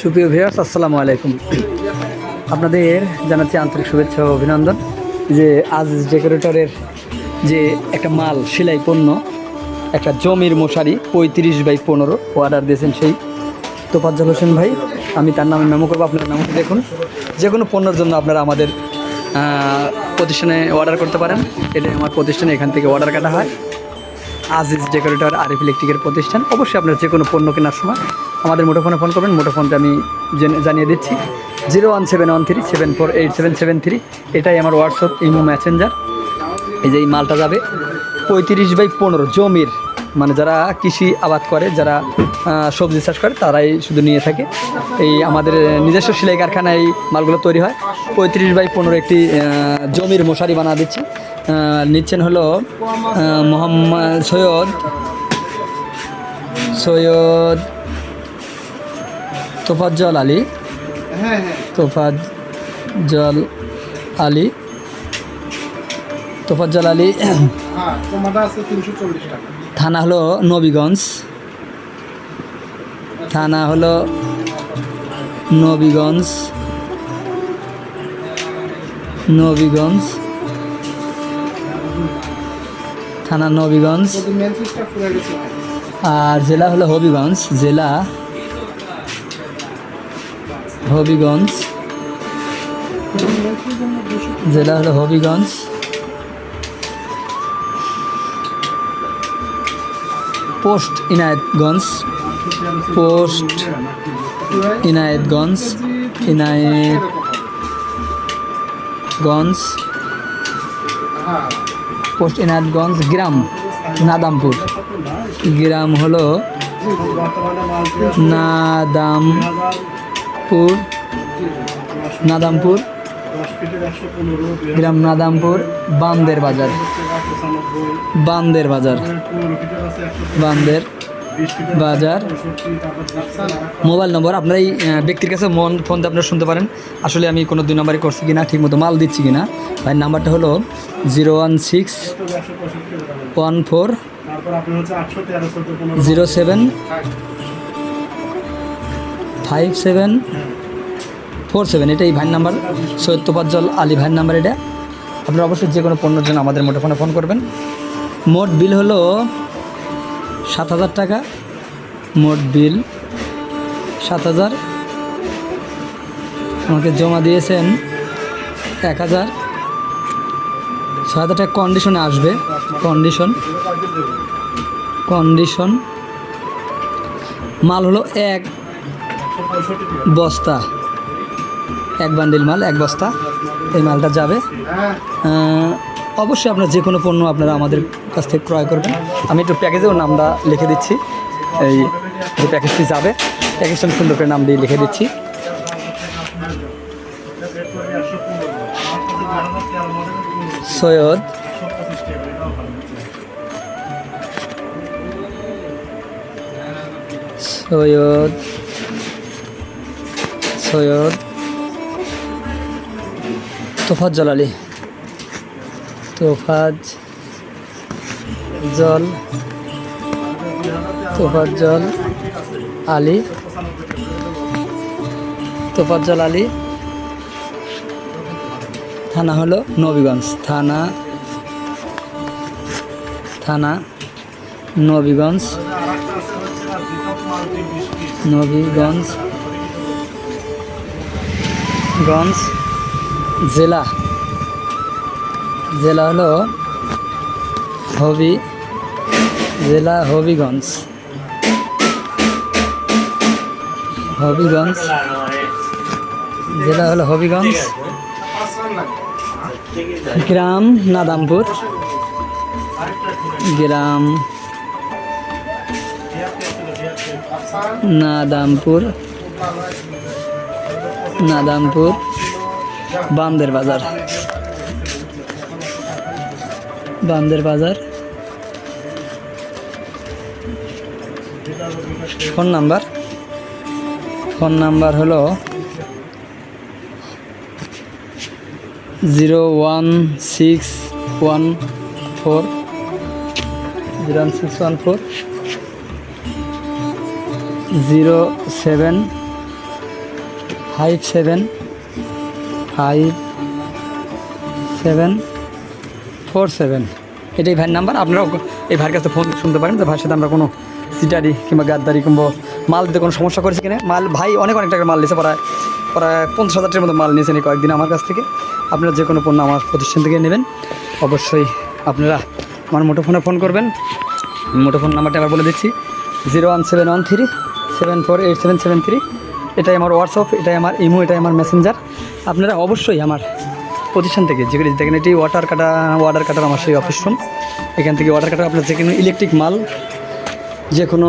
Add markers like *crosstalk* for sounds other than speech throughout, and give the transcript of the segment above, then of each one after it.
সুপ্রিয় ভিউয়ার্স, আসসালামু আলাইকুম। আপনাদের জানাচ্ছি আন্তরিক শুভেচ্ছা ও অভিনন্দন যে আজ ডেকোরেটরের যে একটা মাল সেলাই পণ্য, একটা জমির মশারি পঁয়ত্রিশ বাই পনেরো অর্ডার দিয়েছেন সেই তোফাজ্জল হোসেন ভাই। আমি তার নামে মেমো করব, আপনার মেমোটি দেখুন। যে কোনো পণ্যের জন্য আপনারা আমাদের প্রতিষ্ঠানে অর্ডার করতে পারেন। এটা আমার প্রতিষ্ঠানে এখান থেকে অর্ডার কাটা হয়। আজিজ ডেকোরেটর আরিফ ইলেকট্রিকের প্রতিষ্ঠান। অবশ্যই আপনার যে কোনো পণ্য কেনার সময় আমাদের মুঠোফোনে ফোন করবেন। মুঠোফোনটা আমি জেনে- জানিয়ে দিচ্ছি। Zero one seven one three seven four eight seven seven three এটাই আমার হোয়াটসঅ্যাপ ইমো ম্যাসেঞ্জার এই যে এই মালটা যাবে পঁয়ত্রিশ বাই পনেরো, জমির মানে যারা কৃষি আবাদ করে যারা সবজি চাষ করে তারাই শুধু নিয়ে থাকে। এই আমাদের নিজস্ব সেলাই কারখানায় এই মালগুলো তৈরি হয়। পঁয়ত্রিশ বাই পনেরো একটি জমির মশারি বানা দিচ্ছি। নিচ্ছেন হলো মোহাম্মদ সৈয়দ সৈয়দ তোফাজ্জল আলী। হ্যাঁ হ্যাঁ। তোফাজ্জল আলী। তোফাজ্জল আলী। হ্যাঁ আছে তিনশো চল্লিশ টাকা। থানা হলো নবীগঞ্জ। থানা হলো নবীগঞ্জ। নবীগঞ্জ। থানা নবীগঞ্জ। আর জেলা হলো হবিগঞ্জ। জেলা হবিগঞ্জ। জেলা হলো Habiganj. Post Inayetganj post Inayetganj Inayetganj post Inayetganj গ্রাম নাদামপুর। গ্রাম হলো নাদামপুর নাদামপুর। গ্রাম নাদামপুর, বান্দের বাজার। বান্দের বাজার। বান্দের বাজার। মোবাইল নম্বর, আপনার এই ব্যক্তির কাছে মন ফোনতে আপনারা শুনতে পারেন। আসলে আমি কোনো দুই নম্বরই করছি কিনা ঠিক মতো মাল দিচ্ছি কিনা। ভাই নাম্বারটা হলো zero one six. One four zero seven five seven four seven এটা এই ভাইয়ের নাম্বার। সৈয়দ তোফাজ্জল আলী ভাইয়ের নাম্বার এটা। আপনারা অবশ্যই যে কোনো পণ্যের জন্য আমাদের মুঠোফোনে ফোন করবেন। মোট বিল হলো সাত হাজার টাকা। মোট বিল সাত হাজার। আমাকে জমা দিয়েছেন এক হাজার। ছয় হাজার টাকা কন্ডিশনে আসবে। কন্ডিশন কন্ডিশন মাল হলো এক বস্তা। এক বান্ডিল মাল, এক বস্তা এই মালটা যাবে। অবশ্যই আপনার যে কোনো পণ্য আপনারা আমাদের কাছ থেকে ক্রয় করবেন। আমি একটু প্যাকেজেও নামটা লিখে দিচ্ছি। এই যে প্যাকেজটি যাবে, প্যাকেজটা আমি সুন্দর করে নাম দিয়ে লিখে দিচ্ছি। সৈয়দ। সৈয়দ। আমার তোফাজ্জল আলী। তোফাজ জল তোফাজ্জল আলী। তোফাজ্জল আলী। থানা হলো নবীগঞ্জ। থানা থানা, নবীগঞ্জ। নবীগঞ্জ। গঞ্জ। জেলা। জেলা হলো হবি, জেলা হবিগঞ্জ। হবিগঞ্জ। জেলা হলো হবিগঞ্জ। গ্রাম নাদামপুর। গ্রাম Nadampur. Nadampur. Bander Bazar. Bander Bazar. Phone number? Phone number হলো zero one six one four. Zero one six one four. Zero seven. Five seven. Five seven four seven এটাই ভাইয়ের নাম্বার আপনারাও এই ভাইয়ের কাছে ফোন শুনতে পারেন। যে ভাইয়ের সাথে আমরা কোনো সিটারি কিংবা গাদ্দারি কিংবা মাল দিতে কোনো সমস্যা করেছে কিনা? মাল ভাই অনেক অনেক টাকার মাল নিয়েছে। প্রায় প্রায় পঞ্চাশ হাজার টাকার মতো মাল নিয়েছেন এই কয়েকদিন আমার কাছ থেকে। আপনারা যে কোনো পণ্য আমার প্রতিষ্ঠান থেকে নেবেন। অবশ্যই আপনারা আমার মুঠোফোনে ফোন করবেন। মুঠোফোন নাম্বারটা আবার বলে দিচ্ছি। Zero one seven one three seven four eight seven seven three এটাই আমার হোয়াটসঅ্যাপ এটাই আমার ইমো এটাই আমার মেসেঞ্জার আপনারা অবশ্যই আমার প্রতিষ্ঠান থেকে যেগুলি দেখেন এটি ওয়াটার কাটা ওয়াটার কাটার আমার সেই অফিস রুম এখান থেকে ওয়াটার কাটার আপনার যে কোনো ইলেকট্রিক মাল, যে কোনো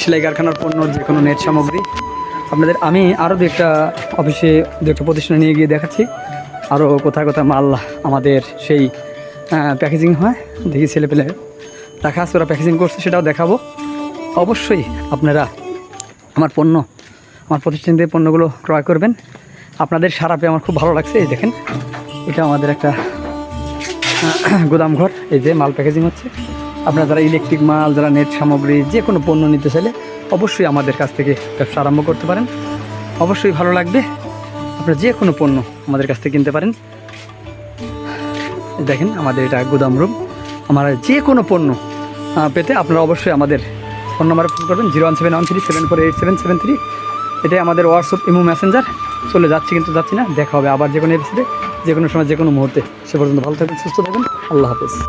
সেলাই কারখানার পণ্য, যে কোনো নেট সামগ্রী, আপনাদের আমি আরও দু একটা অফিসে দু একটা প্রতিষ্ঠানে নিয়ে গিয়ে দেখাচ্ছি। আরও কোথায় কোথায় মাল আমাদের সেই প্যাকেজিং হয়। দেখি ছেলে পেলে রাখা আছে, ওরা প্যাকেজিং করছে, সেটাও দেখাবো। অবশ্যই আপনারা আমার পণ্য, আমার প্রতিষ্ঠান থেকে পণ্যগুলো ক্রয় করবেন। আপনাদের সারা পেয়ে আমার খুব ভালো লাগছে। এই দেখেন, এটা আমাদের একটা *clears throat* গুদামঘর এই যে মাল প্যাকেজিং হচ্ছে। আপনারা যারা ইলেকট্রিক মাল, যারা নেট সামগ্রী, যে কোনো পণ্য নিতে চাইলে অবশ্যই আমাদের কাছ থেকে ব্যবসা আরম্ভ করতে পারেন। অবশ্যই ভালো লাগবে। আপনারা যে কোনো পণ্য আমাদের কাছ থেকে কিনতে পারেন। দেখেন, আমাদের এটা গুদাম রুম আমার যে কোনো পণ্য পেতে আপনারা অবশ্যই আমাদের ফোন নাম্বারে ফোন করবেন। Zero one seven one three seven four eight seven seven three এটাই আমাদের হোয়াটসঅ্যাপ ইমো মেসেঞ্জার চলে যাচ্ছি কিন্তু যাচ্ছি না। দেখা হবে আবার যে কোনো এপিসোডে যে কোনো সময় যে কোনো মুহূর্তে। সে পর্যন্ত ভালো থাকবেন, সুস্থ থাকবেন। আল্লাহ হাফেজ।